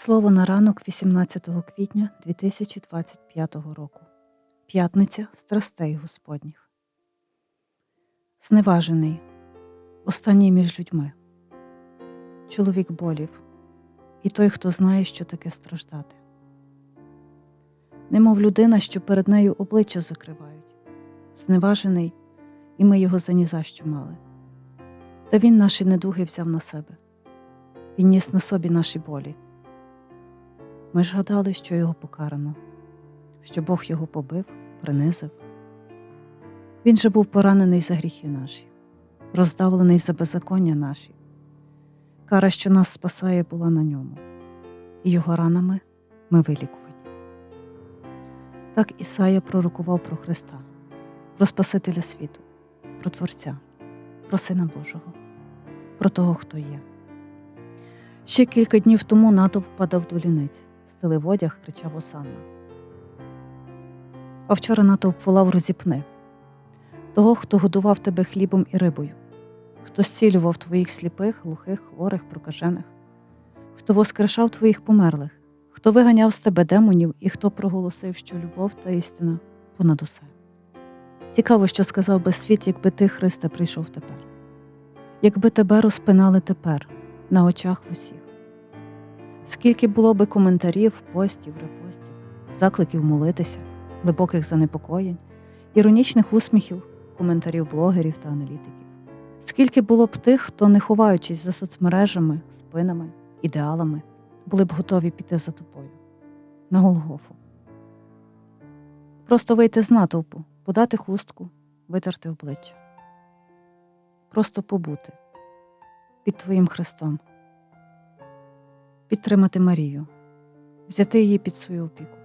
Слово на ранок 18 квітня 2025 року. П'ятниця страстей Господніх. Зневажений. Останній між людьми. Чоловік болів. І той, хто знає, що таке страждати. Немов людина, що перед нею обличчя закривають. Зневажений, і ми його за ні мали. Та він наші недуги взяв на себе. Він ніс на собі наші болі. Ми ж гадали, що його покарано, що Бог його побив, принизив. Він же був поранений за гріхи наші, роздавлений за беззаконня наші. Кара, що нас спасає, була на ньому, і його ранами ми вилікувані. Так Ісая пророкував про Христа, про Спасителя світу, про Творця, про Сина Божого, про того, хто є. Ще кілька днів тому натовп падав до ліниць, стелив одяг, кричав Осанна. А вчора натовп волав розіпни того, хто годував тебе хлібом і рибою, хто зцілював твоїх сліпих, глухих, хворих, прокажених, хто воскрешав твоїх померлих, хто виганяв з тебе демонів і хто проголосив, що любов та істина понад усе. Цікаво, що сказав би світ, якби ти, Христе, прийшов тепер, якби тебе розпинали тепер на очах усіх. Скільки було би коментарів, постів, репостів, закликів молитися, глибоких занепокоєнь, іронічних усміхів, коментарів блогерів та аналітиків. Скільки було б тих, хто, не ховаючись за соцмережами, спинами, ідеалами, були б готові піти за тобою на Голгофу. Просто вийти з натовпу, подати хустку, витерти обличчя. Просто побути під Твоїм Христом, підтримати Марію, взяти її під свою опіку,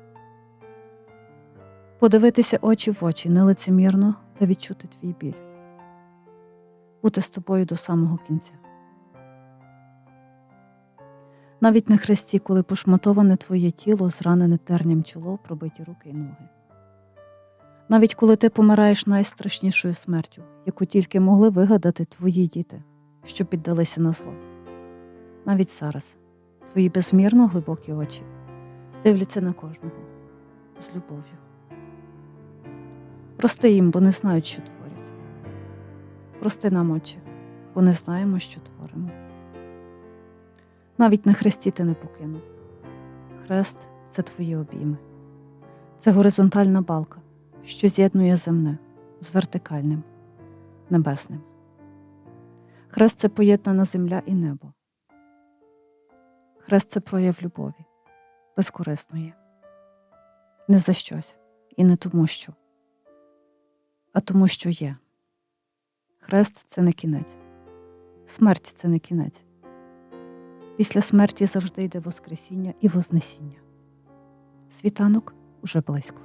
подивитися очі в очі нелицемірно та відчути твій біль, бути з тобою до самого кінця. Навіть на хресті, коли пошматоване твоє тіло, зранене терням чоло, пробиті руки й ноги. Навіть коли ти помираєш найстрашнішою смертю, яку тільки могли вигадати твої діти, що піддалися на зло. Навіть зараз твої безмірно глибокі очі дивляться на кожного з любов'ю. Прости їм, бо не знають, що творять. Прости нам, Отче, бо не знаємо, що творимо. Навіть на хресті ти не покинув. Хрест це твої обійми, це горизонтальна балка, що з'єднує земне з вертикальним, небесним. Хрест це поєднана земля і небо. Хрест це прояв любові, безкорисної, не за щось і не тому, що, а тому, що є. Хрест це не кінець, смерть це не кінець. Після смерті завжди йде Воскресіння і Вознесіння. Світанок уже близько.